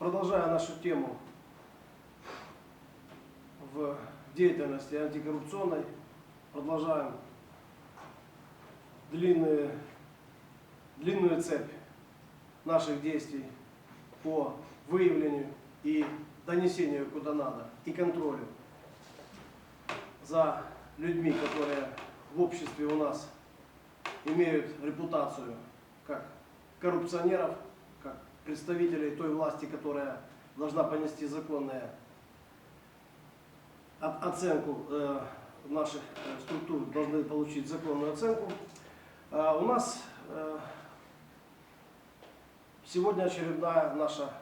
продолжая нашу тему в деятельности антикоррупционной, продолжаем длинную, длинную цепь наших действий по выявлению и донесению куда надо и контролю за людьми, которые в обществе у нас имеют репутацию как коррупционеров, представителей той власти, которая должна понести законную оценку э, наших э, структур, должны получить законную оценку. А У нас э, сегодня очередная наша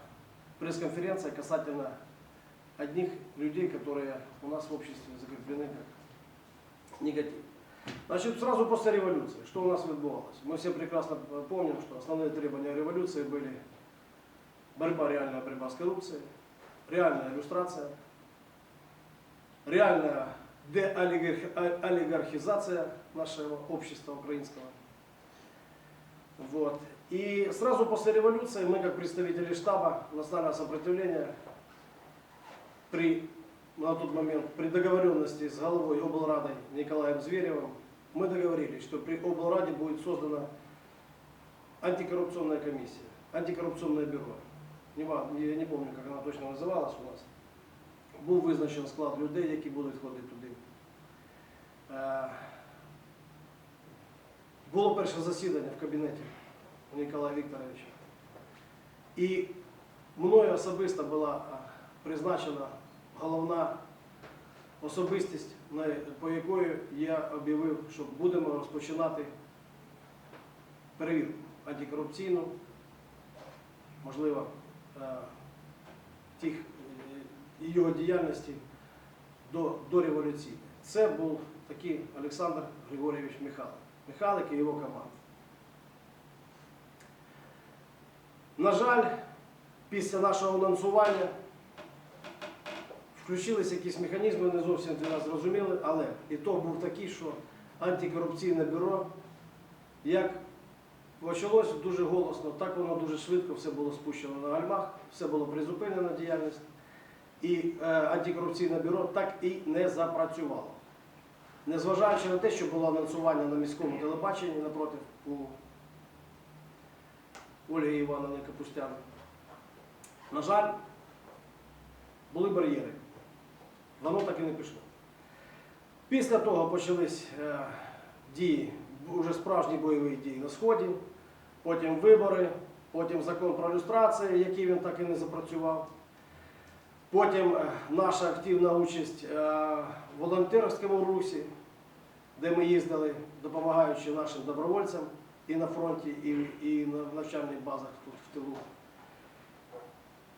пресс-конференция касательно одних людей, которые у нас в обществе закреплены как негатив. Значит, сразу после революции, что у нас відбувалося? Мы все прекрасно помним, что основные требования революции были борьба, реальная борьба с коррупцией, реальная иллюстрация, реальная деолигархизация нашего общества украинского. Вот. И сразу после революции мы, как представители штаба национального сопротивления, при, на тот момент при договоренности с головой облрадой Николаем Зверевым, мы договорились, что при облраде будет создана антикоррупционная комиссия, антикоррупционное бюро. Ва- Я не помню, как она точно називалась у нас. Був визначен склад людей, які будуть ходити туди. Е, Було перше засідання в кабінеті Ніколая Вікторовича. І мною особисто була е, призначена головна особистість, по якої я об'явив, що будемо розпочинати перевірку антикорупційну, можливо, тих е, його діяльності до, до революції. Це був такий Олександр Григорійович Михайлик. Михайлик і його команда. На жаль, після нашого анонсування включилися якісь механізми, не зовсім для нас зрозуміли, але ітог був такий, що антикорупційне бюро, як почалось дуже голосно, так воно дуже швидко все було спущено на гальмах, все було призупинено діяльність. І е, антикорупційне бюро так і не запрацювало. Незважаючи на те, що було анонсування на міському телебаченні напротив у Ольги Івановни Капустян. На жаль, були бар'єри. Воно так і не пішло. Після того почались е, дії, вже справжні бойові дії на Сході, потім вибори, потім закон про люстрацію, який він так і не запрацював. Потім е, наша активна участь е, в волонтерському русі, де ми їздили, допомагаючи нашим добровольцям і на фронті, і, і на навчальних базах тут в тилу.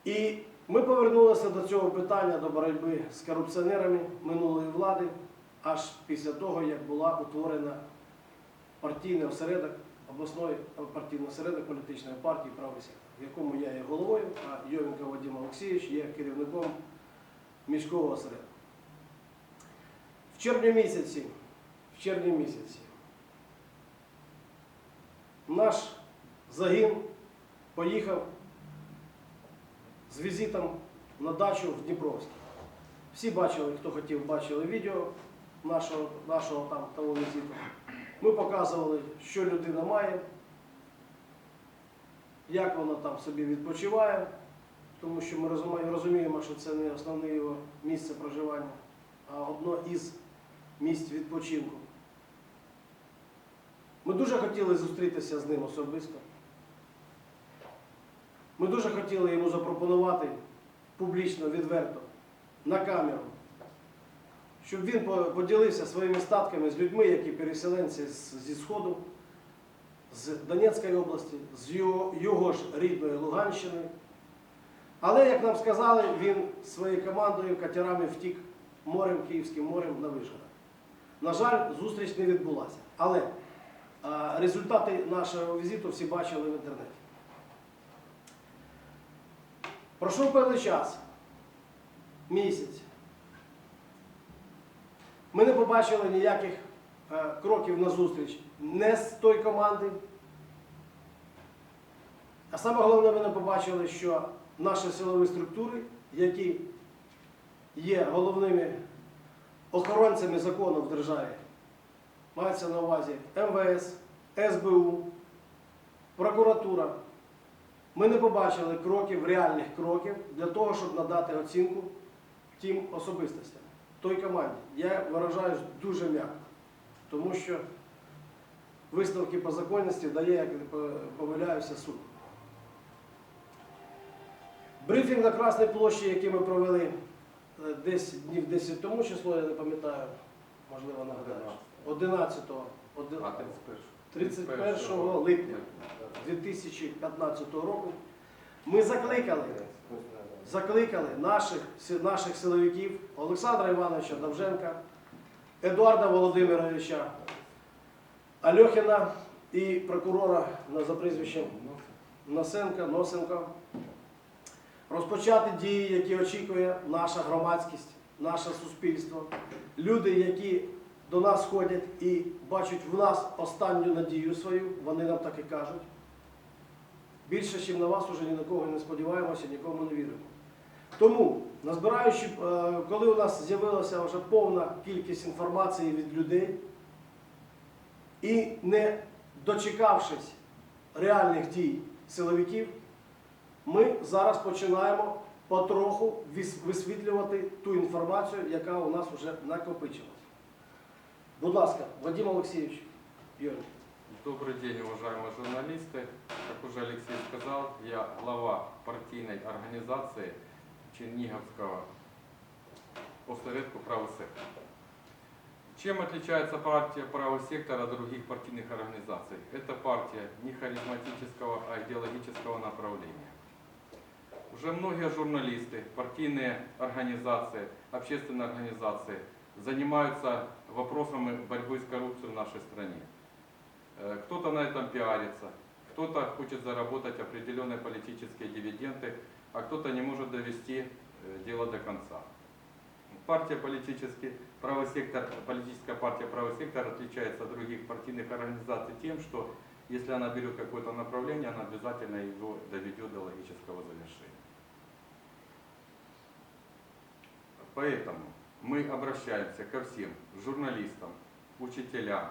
І ми повернулися до цього питання, до боротьби з корупціонерами минулої влади, аж після того, як була утворена партійний осередок, обласної партійний осередок політичної партії Правий в якому я є головою, а Йовенко Вадим Олексійович є керівником міського осередку. В червні місяці, в червні місяці наш загін поїхав з візитом на дачу в Дніпровськ. Всі бачили, хто хотів, бачили відео нашого, нашого там того візиту. Ми показували, що людина має, як вона там собі відпочиває, тому що ми розуміємо, що це не основне його місце проживання, а одно із місць відпочинку. Ми дуже хотіли зустрітися з ним особисто. Ми дуже хотіли йому запропонувати публічно, відверто, на камеру, щоб він поділився своїми статками з людьми, які переселенці зі Сходу, з Донецької області, з його, його ж рідної Луганщини. Але, як нам сказали, він своєю командою катерами втік морем, Київським морем на Вишгород. На жаль, зустріч не відбулася. Але а, результати нашого візиту всі бачили в інтернеті. Пройшов певний час, місяць. Ми не побачили ніяких е, кроків на зустріч не з тої команди. А саме головне, ми не побачили, що наші силові структури, які є головними охоронцями закону в державі, мається на увазі МВС, СБУ, прокуратура. Ми не побачили кроків, реальних кроків для того, щоб надати оцінку тим особистостям, той команді. Я виражаюсь дуже м'яко, тому що висновки по законності дає, як помиляюся, суд. Брифінг на Красній площі, який ми провели е, десь днів 10 тому, число, я не пам'ятаю, можливо, нагадаю. 11-го, оди- А, 31. 31 липня 2015 року ми закликали, закликали наших, наших силовиків Олександра Івановича Довженка, Едуарда Володимировича Альохіна і прокурора за прізвищем Носенка, Носенко розпочати дії, які очікує наша громадськість, наше суспільство, люди, які до нас ходять і бачать в нас останню надію свою, вони нам так і кажуть. Більше, ніж на вас, уже ні на кого не сподіваємося, нікому не віримо. Тому, назбираючи, е, коли у нас з'явилася вже повна кількість інформації від людей, і не дочекавшись реальних дій силовиків, ми зараз починаємо потроху вис- висвітлювати ту інформацію, яка у нас вже накопичилась. Будь ласка, Вадим Олексійович, Юрій. Добрый день, уважаемые журналисты. Как уже Алексей сказал, я глава партийной организации Черниговского осередку «Правый сектор». Чем отличается партия «Правый сектор» от других партийных организаций? Это партия не харизматического, а идеологического направления. Уже многие журналисты, партийные организации, общественные организации занимаются вопросами борьбы с коррупцией в нашей стране. Э, Кто-то на этом пиарится, кто-то хочет заработать определенные политические дивиденды, а кто-то не может довести э, дело до конца. Партия политический, правый сектор, политическая партия правый сектор отличается от других партийных организаций тем, что если она берет какое-то направление, она обязательно его доведет до логического завершения. Поэтому мы обращаемся ко всем журналистам, учителям,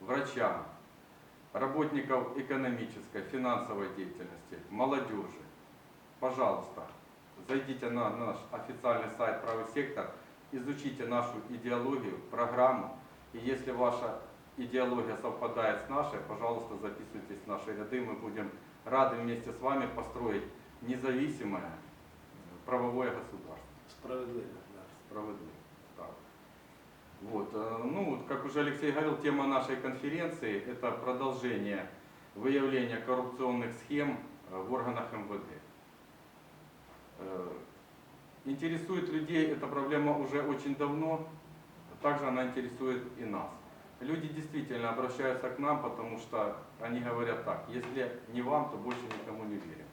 врачам, работников экономической, финансовой деятельности, молодежи. Пожалуйста, зайдите на наш официальный сайт «Правый сектор», изучите нашу идеологию, программу, и если ваша идеология совпадает с нашей, пожалуйста, записывайтесь в наши ряды, мы будем рады вместе с вами построить независимое правовое государство. Справедливо. да. Справедливо. Так. Вот. э, Ну, вот, как уже Алексей говорил, тема нашей конференции – это продолжение выявления коррупционных схем э, в органах МВД. Э, Интересует людей эта проблема уже очень давно, также она интересует и нас. Люди действительно обращаются к нам, потому что они говорят так, если не вам, то больше никому не верим.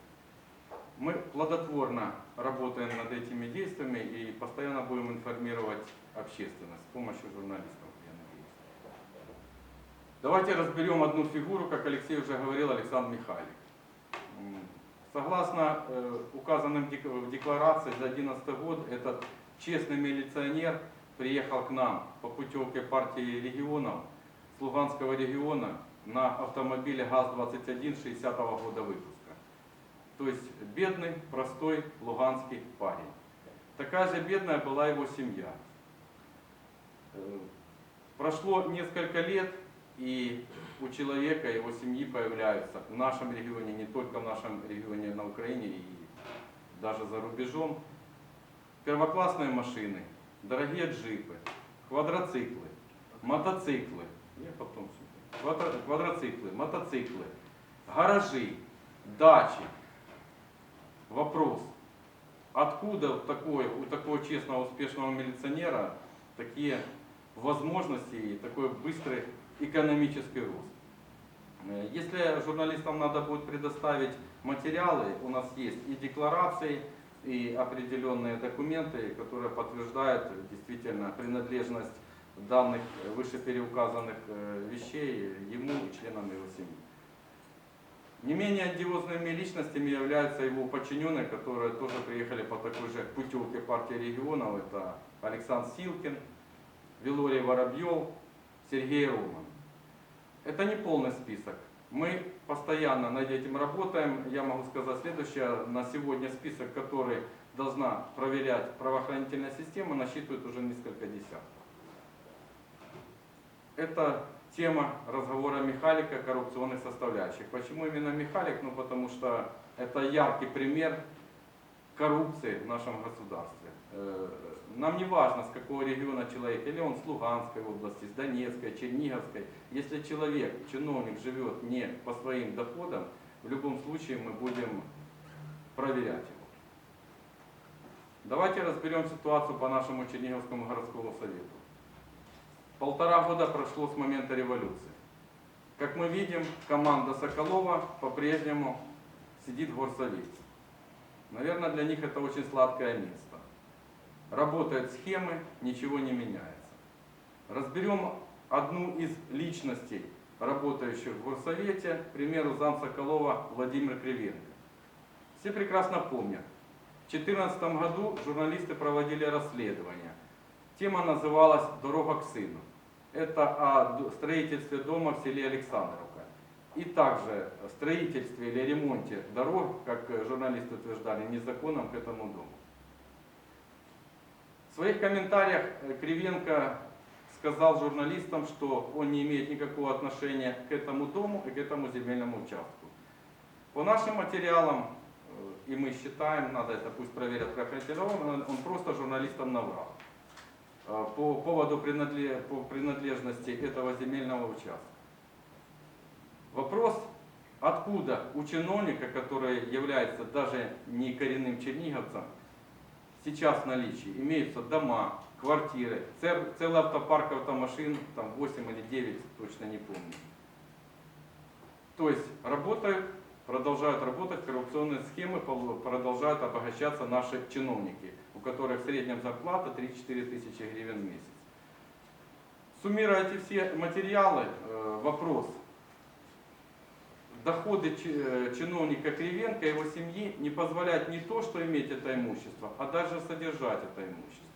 Мы плодотворно работаем над этими действиями и постоянно будем информировать общественность с помощью журналистов, я надеюсь. Давайте разберем одну фигуру, как Алексей уже говорил, Александр Михайлик. Согласно э, указанным в декларации за 2011 год, этот честный милиционер приехал к нам по путевке партии регионов с Луганского региона на автомобиле ГАЗ-21 60 года выпуска. То есть бедный, простой луганский парень. Такая же бедная была его семья. Э, Прошло несколько лет, и у человека, его семьи появляются в нашем регионе, не только в нашем регионе на Украине и даже за рубежом, первоклассные машины, дорогие джипы, квадроциклы, мотоциклы, я потом квадроциклы, мотоциклы, гаражи, дачи. Вопрос, откуда такой, у такого честного, успешного милиционера такие возможности и такой быстрый экономический рост? Э, Если журналистам надо будет предоставить материалы, у нас есть и декларации, и определенные документы, которые подтверждают действительно принадлежность данных вышепереуказанных э, вещей ему и членам его семьи. Не менее одиозными личностями являются его подчиненные, которые тоже приехали по такой же путевке партии регионов. Это Александр Силкин, Вилорий Воробьев, Сергей Роман. Это не полный список. Мы постоянно над этим работаем. Я могу сказать следующее. На сегодня список, который должна проверять правоохранительная система, насчитывает уже несколько десятков. Это тема разговора Михалика о коррупционных составляющих. Почему именно Михалик? Ну потому что это яркий пример коррупции в нашем государстве. Нам не важно, с какого региона человек, или он с Луганской области, с Донецкой, Черниговской. Если человек, чиновник живет не по своим доходам, в любом случае мы будем проверять его. Давайте разберем ситуацию по нашему Черниговскому городскому совету. Полтора года прошло с момента революции. Как мы видим, команда Соколова по-прежнему сидит в горсовете. Наверное, для них это очень сладкое место. Работают схемы, ничего не меняется. Разберем одну из личностей, работающих в горсовете, к примеру, зам Соколова Владимир Кривенко. Все прекрасно помнят, в 2014 году журналисты проводили расследование. Тема называлась «Дорога к сыну». Это о строительстве дома в селе Александровка. И также строительстве или ремонте дорог, как журналисты утверждали, незаконном к этому дому. В своих комментариях э, Кривенко сказал журналистам, что он не имеет никакого отношения к этому дому и к этому земельному участку. По нашим материалам, э, и мы считаем, надо это пусть проверят правоохранительные органы, он просто журналистам наврал э, по поводу принадле- по принадлежности этого земельного участка. Вопрос, откуда у чиновника, который является даже не коренным черниговцем, сейчас в наличии имеются дома, квартиры, целый автопарк автомашин, там 8 или 9, точно не помню. То есть работают, продолжают работать коррупционные схемы, продолжают обогащаться наши чиновники, у которых в среднем зарплата 3-4 тысячи гривен в месяц. Суммируя эти все материалы, э, вопрос. Доходы э, чиновника Кривенко и его семьи не позволяют не то, что иметь это имущество, а даже содержать это имущество.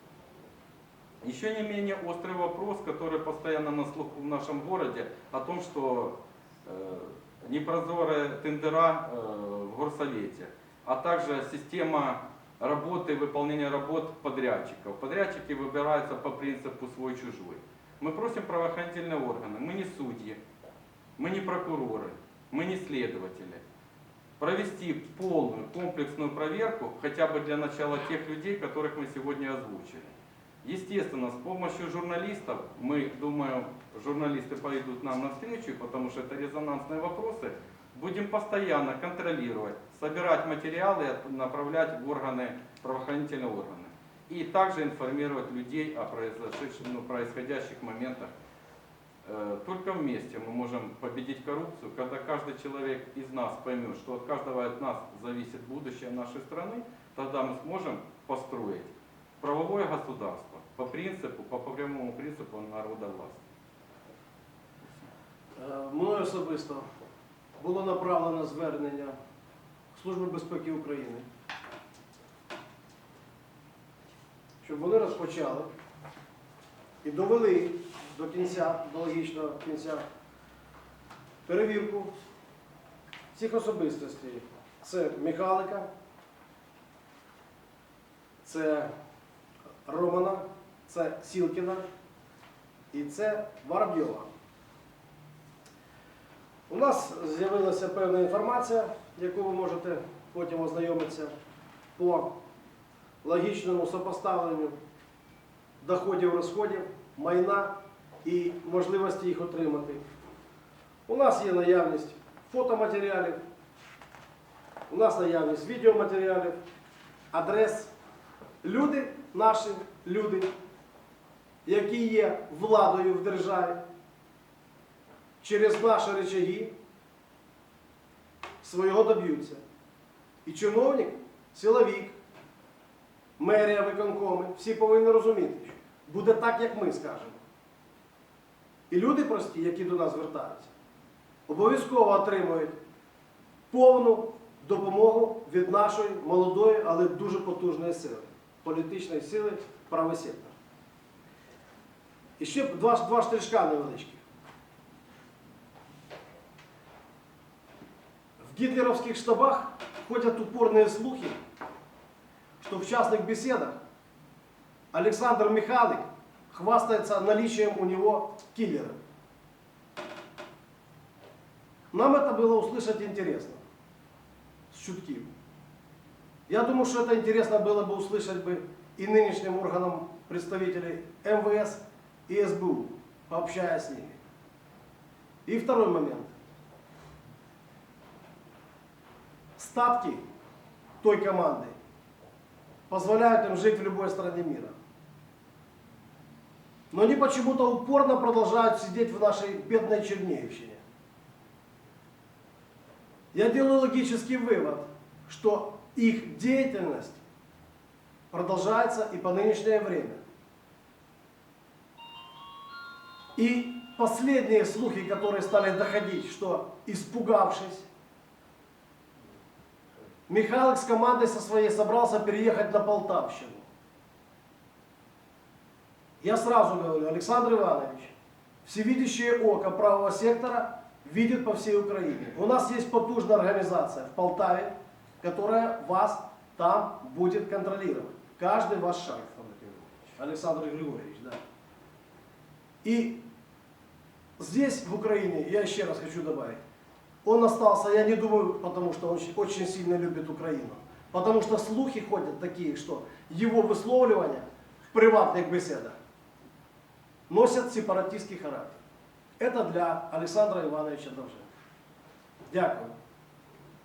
Еще не менее острый вопрос, который постоянно на слуху в нашем городе, о том, что э, непрозорые тендера э, в горсовете, а также система работы, выполнения работ подрядчиков. Подрядчики выбираются по принципу свой-чужой. Мы просим правоохранительные органы, мы не судьи, мы не прокуроры, мы не следователи. Провести полную комплексную проверку хотя бы для начала тех людей, которых мы сегодня озвучили. Естественно, с помощью журналистов, мы, думаю, журналисты пойдут нам навстречу, потому что это резонансные вопросы, будем постоянно контролировать, собирать материалы направлять в органы, правоохранительные органы. И также информировать людей о ну, происходящих моментах. Э, Только вместе мы можем победить коррупцию, когда каждый человек из нас поймет, что от каждого от нас зависит будущее нашей страны, тогда мы сможем построить правовое государство по принципу, по прямому принципу народа власти. Е, Мною особисто було направлено звернення в Службу безпеки України, щоб вони розпочали і довели до кінця, до логічного кінця, перевірку всіх особистостей. Це Михайлика, це Романа, це Сілкіна і це Воробйова. У нас з'явилася певна інформація, яку ви можете потім ознайомитися по логічному сопоставленню доходів, розходів, майна і можливості їх отримати. У нас є наявність фотоматеріалів, у нас наявність відеоматеріалів, адрес. Люди, наші люди, які є владою в державі, через наші речаги свого доб'ються. І чиновник, силовик, мерія, виконкоми, всі повинні розуміти, що буде так, як ми скажемо. І люди прості, які до нас звертаються, обов'язково отримують повну допомогу від нашої молодої, але дуже потужної сили, політичної сили правий. І ще два, два штришка невеличкі. В гитлеровских штабах ходят упорные слухи, что в частных беседах Александр Михайлик хвастается наличием у него киллера. Нам это было услышать интересно, с чутким. Я думаю, что это интересно было бы услышать бы и нынешним органам представителей МВС и СБУ, пообщаясь с ними. И второй момент. Статки той команды позволяют им жить в любой стране мира. Но они почему-то упорно продолжают сидеть в нашей бедной Чернеевщине. Я делаю логический вывод, что их деятельность продолжается и по нынешнее время. И последние слухи, которые стали доходить, что испугавшись, Михайлик с командой со своей собрался переехать на Полтавщину. Я сразу говорю, Александр Иванович, всевидящее око правого сектора видит по всей Украине. У нас есть потужная организация в Полтаве, которая вас там будет контролировать. Каждый ваш шаг. Александр Григорьевич, да. И здесь, в Украине, я еще раз хочу добавить, он остался, я не думаю, потому что он очень- сильно любит Украину. Потому что слухи ходят такие, что его висловлювання в приватних беседах носят сепаратистский характер. Это для Александра Ивановича Довженко. Дякую.